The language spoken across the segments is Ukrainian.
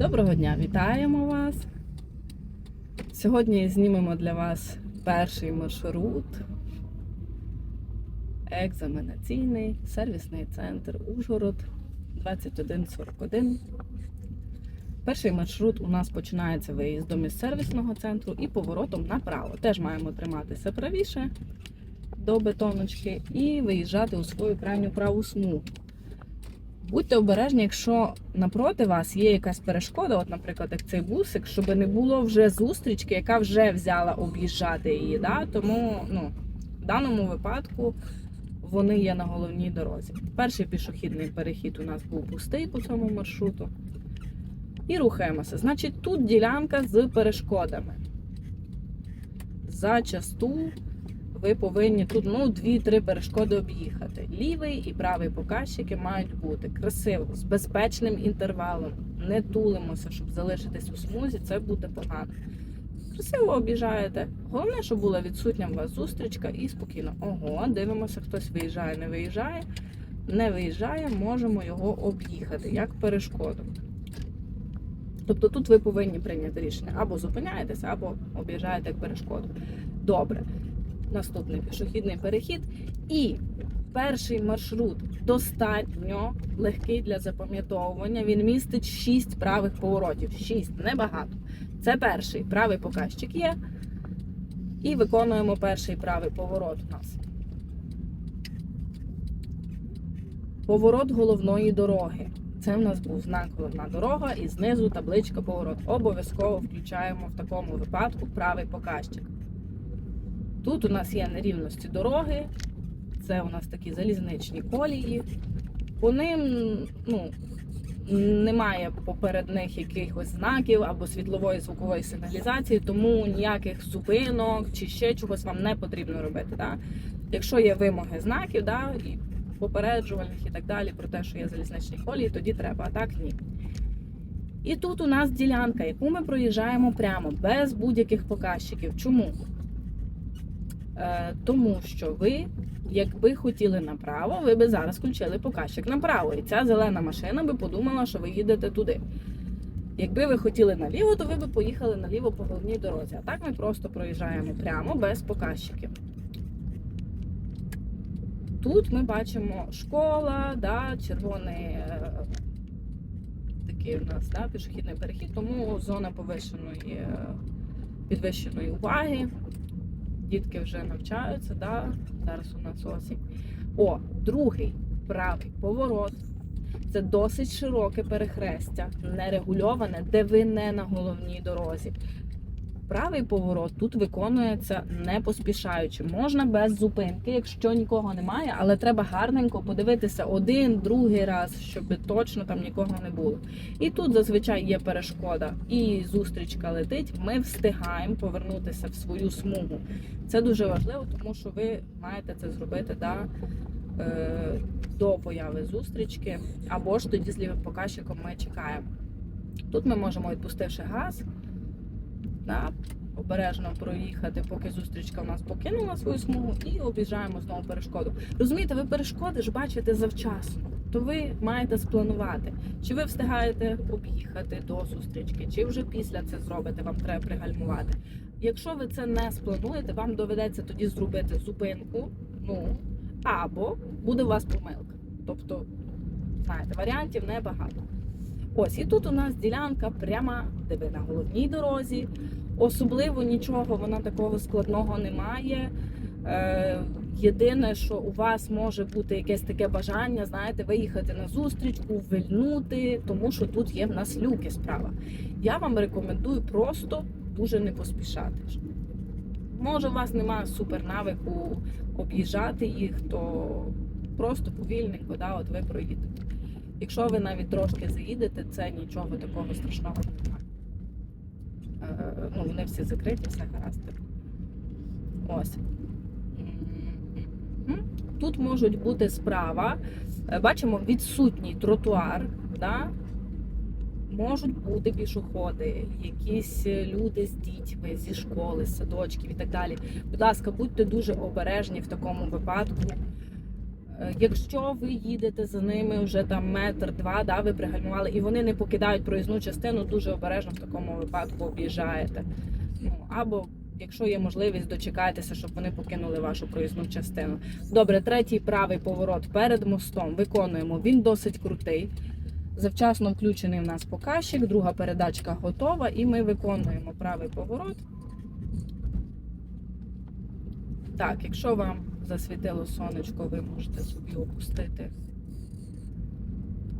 Доброго дня, вітаємо вас. Сьогодні знімемо для вас перший маршрут. Екзаменаційний сервісний центр Ужгород 2141. Перший маршрут у нас починається виїздом із сервісного центру і поворотом направо. Теж маємо триматися правіше до бетоночки і виїжджати у свою крайню праву смугу. Будьте обережні, якщо напроти вас є якась перешкода, от, наприклад, як цей бусик, щоб не було вже зустрічки, яка вже взяла об'їжджати її. Да? Тому ну, в даному випадку вони є на головній дорозі. Перший пішохідний перехід у нас був пустий по цьому маршруту. І рухаємося. Значить, тут ділянка з перешкодами. Зачасту ви повинні тут ну, дві-три перешкоди об'їхати. Лівий і правий показчики мають бути красиво, з безпечним інтервалом. Не тулимося, щоб залишитись у смузі, це буде погано. Красиво об'їжджаєте. Головне, щоб була відсутня у вас зустрічка і спокійно. Ого, дивимося, хтось виїжджає, не виїжджає. Не виїжджає, можемо його об'їхати як перешкоду. Тобто тут ви повинні прийняти рішення або зупиняєтеся, або об'їжджаєте як перешкоду. Добре. Наступний пішохідний перехід. І перший маршрут достатньо легкий для запам'ятовування. Він містить 6 правих поворотів. 6, небагато. Це перший правий показчик є. І виконуємо перший правий поворот у нас. Поворот головної дороги. Це в нас був знак головна дорога і знизу табличка поворот. Обов'язково включаємо в такому випадку правий показчик. Тут у нас є нерівності дороги, це у нас такі залізничні колії. По ним ну, немає поперед них якихось знаків або світлової звукової сигналізації, тому ніяких зупинок чи ще чогось вам не потрібно робити. Да? Якщо є вимоги знаків, да, і попереджувальних і так далі, про те, що є залізничні колії, тоді треба, а так ні. І тут у нас ділянка, яку ми проїжджаємо прямо, без будь-яких показчиків. Чому? Е, тому що ви, якби хотіли направо, ви би зараз включили показчик направо. І ця зелена машина би подумала, що ви їдете туди. Якби ви хотіли наліво, то ви би поїхали наліво по головній дорозі. А так ми просто проїжджаємо прямо без показчиків. Тут ми бачимо школа, да, червоний е, такий у нас да, пішохідний перехід, тому зона повищеної, е, підвищеної уваги. Дітки вже навчаються, да? зараз у нас осінь. О, другий правий поворот. Це досить широке перехрестя, нерегульоване, де ви не на головній дорозі. Правий поворот тут виконується не поспішаючи. Можна без зупинки, якщо нікого немає, але треба гарненько подивитися один, другий раз, щоб точно там нікого не було. І тут зазвичай є перешкода, і зустрічка летить. Ми встигаємо повернутися в свою смугу. Це дуже важливо, тому що ви маєте це зробити да, е, до появи зустрічки, або ж тоді з лівим показчиком ми чекаємо. Тут ми можемо, відпустивши газ, да, обережно проїхати, поки зустрічка у нас покинула свою смугу, і об'їжджаємо знову перешкоду. Розумієте, ви перешкоди ж бачите завчасно, то ви маєте спланувати, чи ви встигаєте об'їхати до зустрічки, чи вже після це зробите, вам треба пригальмувати. Якщо ви це не сплануєте, вам доведеться тоді зробити зупинку, ну або буде у вас помилка. Тобто, знаєте, варіантів небагато. Ось і тут у нас ділянка пряма, де ви на головній дорозі. Особливо нічого вона такого складного немає. Е, єдине, що у вас може бути якесь таке бажання, знаєте, виїхати на зустрічку, вильнути, тому що тут є в нас люки справа. Я вам рекомендую просто дуже не поспішати. Може, у вас немає супернавику об'їжджати їх, то просто повільненько, да, от ви проїдете. Якщо ви навіть трошки заїдете, це нічого такого страшного вони всі закриті, все гаразд. Ось. Тут можуть бути справа. е, Бачимо відсутній тротуар. Да? Можуть бути пішоходи, якісь люди з дітьми зі школи, з садочків і так далі. Будь ласка, будьте дуже обережні в такому випадку. Е, Якщо ви їдете за ними вже там метр-два, да, ви пригальмували, і вони не покидають проїзну частину, дуже обережно в такому випадку об'їжджаєте. Ну або якщо є можливість, дочекайтеся, щоб вони покинули вашу проїзну частину. Добре, третій правий поворот перед мостом виконуємо. Він досить крутий. Завчасно включений в нас показчик, друга передачка готова, і ми виконуємо правий поворот. Так, якщо вам засвітило сонечко, ви можете собі опустити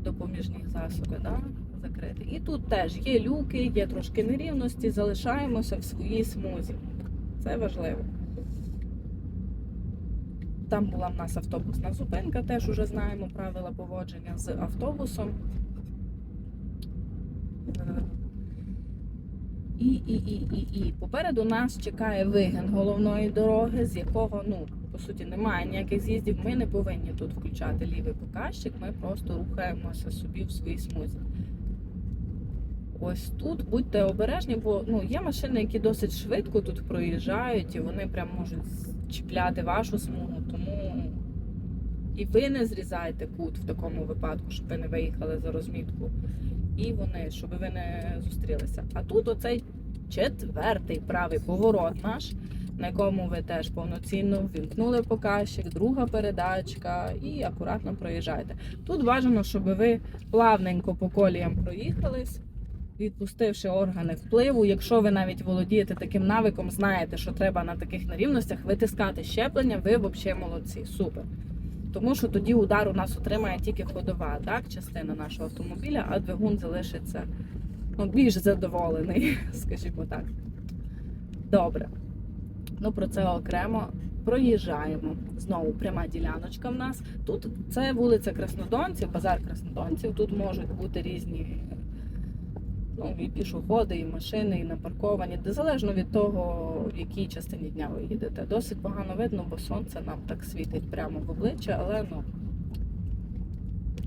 допоміжні засоби, да? закрити. І тут теж є люки, є трошки нерівності, залишаємося в своїй смузі. Це важливо. Там була в нас автобусна зупинка, теж уже знаємо правила поводження з автобусом. І, і, і, і, і. Попереду нас чекає вигін головної дороги, з якого, ну, суті, немає ніяких з'їздів. Ми не повинні тут включати лівий показчик, ми просто рухаємося собі в своїй смузі. Ось тут будьте обережні, бо ну, є машини, які досить швидко тут проїжджають, і вони прям можуть чіпляти вашу смугу, тому і ви не зрізаєте кут в такому випадку, щоб ви не виїхали за розмітку. І вони, щоб ви не зустрілися. А тут оцей четвертий правий поворот наш, на якому ви теж повноцінно ввімкнули показчик, друга передачка і акуратно проїжджаєте. Тут бажано, щоб ви плавненько по коліям проїхались, відпустивши органи впливу. Якщо ви навіть володієте таким навиком, знаєте, що треба на таких нерівностях витискати щеплення, ви взагалі молодці. Супер. Тому що тоді удар у нас отримає тільки ходова так, частина нашого автомобіля, а двигун залишиться ну, більш задоволений, скажімо так. Добре. Ну, про це окремо проїжджаємо. Знову пряма діляночка в нас. Тут це вулиця Краснодонців, базар Краснодонців. Тут можуть бути різні ну, і пішоходи, і машини, і напарковані, де залежно від того, в якій частині дня ви їдете. Досить погано видно, бо сонце нам так світить прямо в обличчя, але ну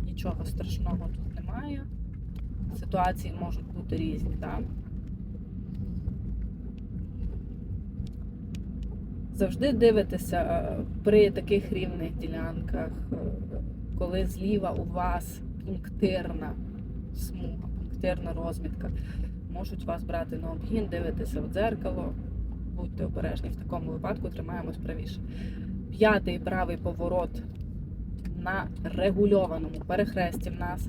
нічого страшного тут немає. Ситуації можуть бути різні, так? Завжди дивитеся е, при таких рівних ділянках, е, коли зліва у вас пунктирна смуга, пунктирна розмітка. Можуть вас брати на обгін, дивитеся в дзеркало. Будьте обережні, в такому випадку тримаємось правіше. П'ятий правий поворот на регульованому перехресті в нас.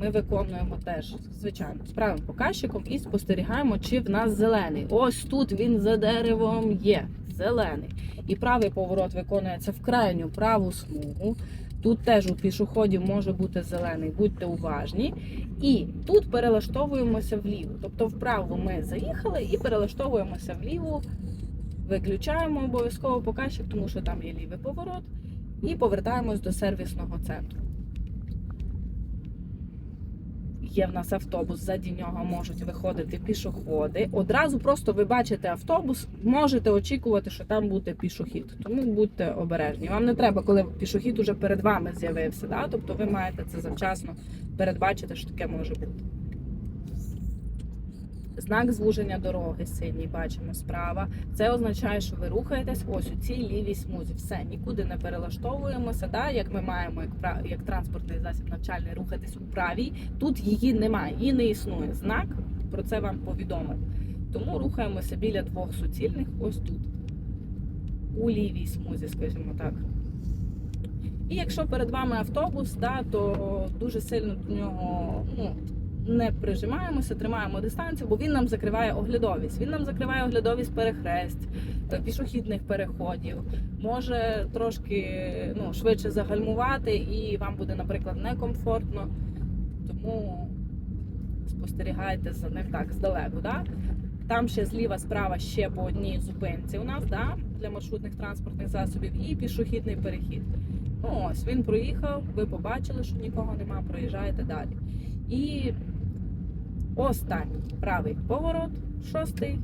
Ми виконуємо теж, звичайно, з правим показчиком і спостерігаємо, чи в нас зелений. Ось тут він за деревом є. Зелений. І правий поворот виконується в крайню праву смугу. Тут теж у пішоходів може бути зелений, будьте уважні. І тут перелаштовуємося вліво. Тобто вправо ми заїхали і перелаштовуємося вліво. Виключаємо обов'язково показчик, тому що там є лівий поворот. І повертаємось до сервісного центру. Є в нас автобус, ззаді нього можуть виходити пішоходи. Одразу просто ви бачите автобус, можете очікувати, що там буде пішохід. Тому будьте обережні. Вам не треба, коли пішохід уже перед вами з'явився. Да? Тобто ви маєте це завчасно передбачити, що таке може бути. Знак звуження дороги синій бачимо справа. Це означає, що ви рухаєтесь ось у цій лівій смузі. Все, нікуди не перелаштовуємося. Да? Як ми маємо як, як транспортний засіб навчальний рухатись у правій, тут її немає, її не існує. Знак про це вам повідомив. Тому рухаємося біля двох суцільних, ось тут, у лівій смузі, скажімо так. І якщо перед вами автобус, да, то дуже сильно до нього ну, не прижимаємося, тримаємо дистанцію, бо він нам закриває оглядовість. Він нам закриває оглядовість перехресть, е, пішохідних переходів. Може трошки ну, швидше загальмувати, і вам буде, наприклад, некомфортно. Тому спостерігайте за ним так здалеку. Да? Там ще зліва, справа ще по одній зупинці у нас да? для маршрутних транспортних засобів і пішохідний перехід. Ну ось він проїхав, ви побачили, що нікого нема, проїжджаєте далі. І останній правий поворот, шостий.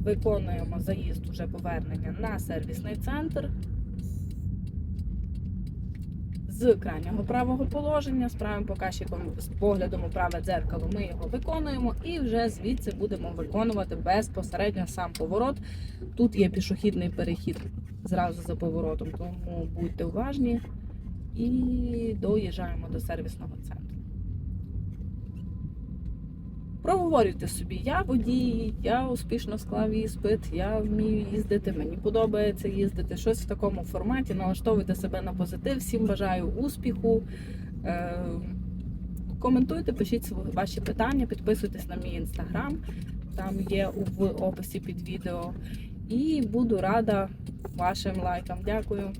Виконуємо заїзд уже повернення на сервісний центр. З крайнього правого положення, з правим показчиком, з поглядом у праве дзеркало ми його виконуємо і вже звідси будемо виконувати безпосередньо сам поворот. Тут є пішохідний перехід зразу за поворотом, тому будьте уважні і доїжджаємо до сервісного центру. Проговорюйте собі, я водій, я успішно склав іспит, я вмію їздити, мені подобається їздити. Щось в такому форматі. Налаштовуйте себе на позитив. Всім бажаю успіху. Е, Коментуйте, пишіть ваші питання, підписуйтесь на мій інстаграм, там є в описі під відео. І буду рада вашим лайкам. Дякую.